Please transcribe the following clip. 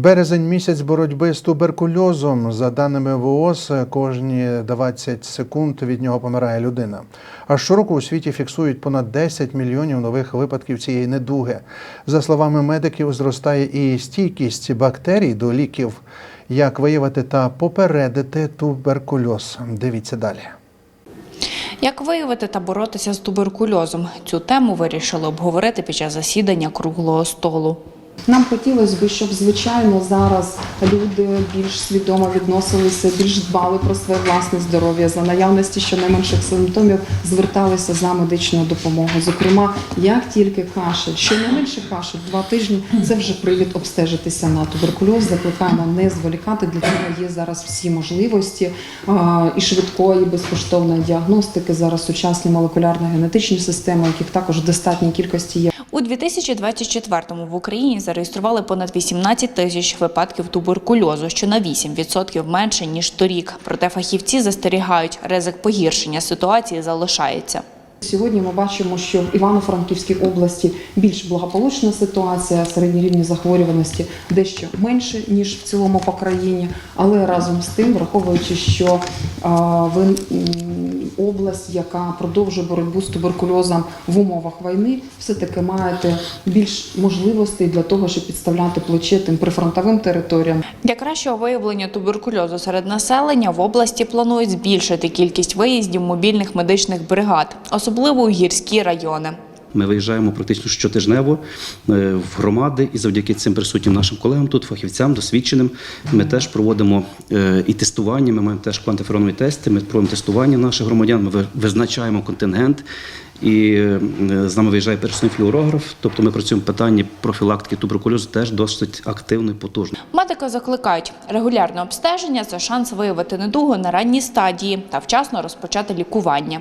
Березень місяць боротьби з туберкульозом. За даними ВООЗ, кожні 20 секунд від нього помирає людина. А щороку у світі фіксують понад 10 мільйонів нових випадків цієї недуги. За словами медиків, зростає і стійкість бактерій до ліків. Як виявити та попередити туберкульоз? Дивіться далі. Як виявити та боротися з туберкульозом? Цю тему вирішили обговорити під час засідання круглого столу. Нам хотілося б, щоб звичайно зараз люди більш свідомо відносилися, більш дбали про своє власне здоров'я, за наявності щонайменших симптомів зверталися за медичною допомогою. Зокрема, як тільки кашель, щонайменше кашель два тижні це вже привід обстежитися на туберкульоз. Закликаємо не зволікати. Для цього є зараз всі можливості і швидкої, безкоштовної діагностики. Зараз сучасні молекулярно-генетичні системи, яких також в достатній кількості є. У 2024-му в Україні зареєстрували понад 18 тисяч випадків туберкульозу, що на 8% менше ніж торік. Проте фахівці застерігають, ризик погіршення ситуації залишається. Сьогодні ми бачимо, що в Івано-Франківській області більш благополучна ситуація, середній рівні захворюваності дещо менше ніж в цілому по країні, але разом з тим, враховуючи, що ви область, яка продовжує боротьбу з туберкульозом в умовах війни, все таки маєте більш можливостей для того, щоб підставляти плече тим прифронтовим територіям. Для кращого виявлення туберкульозу серед населення в області планують збільшити кількість виїздів мобільних медичних бригад, особливо у гірські райони. Ми виїжджаємо практично щотижнево е, в громади, і завдяки цим присутнім нашим колегам тут, фахівцям, досвідченим, ми теж проводимо е, і тестування. Ми маємо теж квантиферонові тести. Ми проводимо тестування наших громадян. Ми визначаємо контингент. І е, з нами виїжджає персональний флюорограф. Тобто ми працюємо в питанні профілактики туберкульозу теж досить активно і потужно. Медики закликають, регулярне обстеження це шанс виявити недугу на ранній стадії та вчасно розпочати лікування.